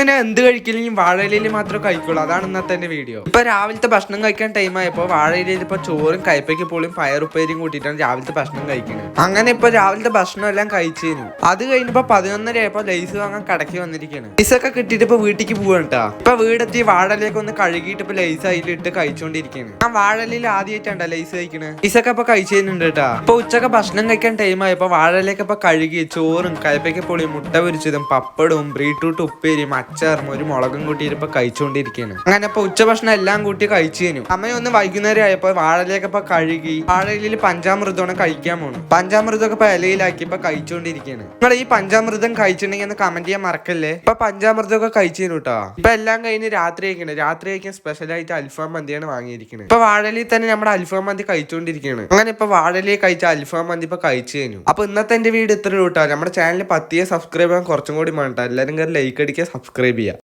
ഇന്ന് ഞാൻ എന്ത് കഴിക്കലും വാഴയിലയിൽ മാത്രമേ കഴിക്കുള്ളൂ. അതാണ് ഇന്നത്തെ എന്റെ വീഡിയോ ഇപ്പൊ രാവിലത്തെ ഭക്ഷണം കഴിക്കാൻ ടൈം ആയപ്പോ വാഴയിലയിൽ ഇപ്പൊ ചോറും കൈപ്പയ്ക്ക് പോളിയും പയറുപ്പേരിയും കൂട്ടിയിട്ടാണ് രാവിലത്തെ ഭക്ഷണം കഴിക്കുന്നത് അങ്ങനെ ഇപ്പൊ രാവിലത്തെ ഭക്ഷണം എല്ലാം കഴിച്ചിരുന്നു അത് കഴിഞ്ഞപ്പോ പതിനൊന്നര ആയപ്പോ ലൈസ് വാങ്ങാൻ കടക്കി വന്നിരിക്കുകയാണ് ലൈസൊക്കെ കിട്ടിയിട്ട് ഇപ്പൊ വീട്ടിലേക്ക് പോവാണ് കേട്ടാ ഇപ്പൊ വീടെത്തി വാഴയിലേക്ക് ഒന്ന് കഴുകിയിട്ട് ഇപ്പൊ ലൈസ് അതിലിട്ട് കഴിച്ചോണ്ടിരിക്കുകയാണ് ഞാൻ വാഴയിലയിൽ ആദ്യമായിട്ടാണ് ലൈസ് കഴിക്കണേ. ലൈസൊക്കെ ഇപ്പൊ കഴിച്ചിരുന്നുണ്ട് കേട്ടാ ഇപ്പൊ ഉച്ചയ്ക്ക് ഭക്ഷണം കഴിക്കാൻ ടൈം ആയപ്പോ വാഴയിലേക്ക് ഇപ്പൊ കഴുകി ചോറും കൈപ്പയ്ക്ക് പൊളിയും മുട്ട പൊരിച്ചതും പപ്പടവും ബീട്രൂട്ട് ഉപ്പേരിയും അച്ചാറും ഒരു മുളകും കൂട്ടിയിട്ട് ഇപ്പൊ കഴിച്ചുകൊണ്ടിരിക്കുകയാണ് അങ്ങനെ ഇപ്പൊ ഉച്ചഭക്ഷണം എല്ലാം കൂട്ടി കഴിച്ചു കഴിഞ്ഞു. അമ്മയൊന്ന് വൈകുന്നേരം ആയപ്പോ വാഴയിലേക്ക് ഇപ്പൊ കഴുകി വാഴയിലിൽ പഞ്ചാമൃതമാണ് കഴിക്കാൻ പോണു. പഞ്ചാമൃതമൊക്കെ ഇപ്പൊ ഇലയിലാക്കി ഇപ്പൊ കഴിച്ചുകൊണ്ടിരിക്കുകയാണ് നിങ്ങൾ ഈ പഞ്ചാമൃതം കഴിച്ചിട്ടുണ്ടെങ്കിൽ ഒന്ന് കമന്റ് ചെയ്യാൻ മറക്കല്ലേ? ഇപ്പൊ പഞ്ചാമൃതം ഒക്കെ കഴിച്ചു കേട്ടോ ഇപ്പൊ എല്ലാം കഴിഞ്ഞ് രാത്രി കഴിക്കണേ. രാത്രി കഴിക്കാൻ സ്പെഷ്യൽ ആയിട്ട് അൽഫാം മന്തിയാണ് വാങ്ങിയിരിക്കുന്നത് ഇപ്പൊ വാഴയിൽ തന്നെ നമ്മുടെ അൽഫാം മന്തി കഴിച്ചുകൊണ്ടിരിക്കുകയാണ് അങ്ങനെ ഇപ്പൊ വാഴയിൽ കഴിച്ച അൽഫാം മന്തി ഇപ്പൊ കഴിച്ചു കഴിഞ്ഞു. അപ്പൊ ഇന്നത്തെ എന്റെ വീട് ഇത്ര കേട്ടോ നമ്മുടെ ചാനൽ പത്തിയെ സബ്സ്ക്രൈബ് ചെയ്യാൻ കുറച്ചും കൂടി വേണ്ട എല്ലാവരും കയറി ലൈക്ക് അടിക്കുക സബ്സ്ക്രൈബ് Caribbean.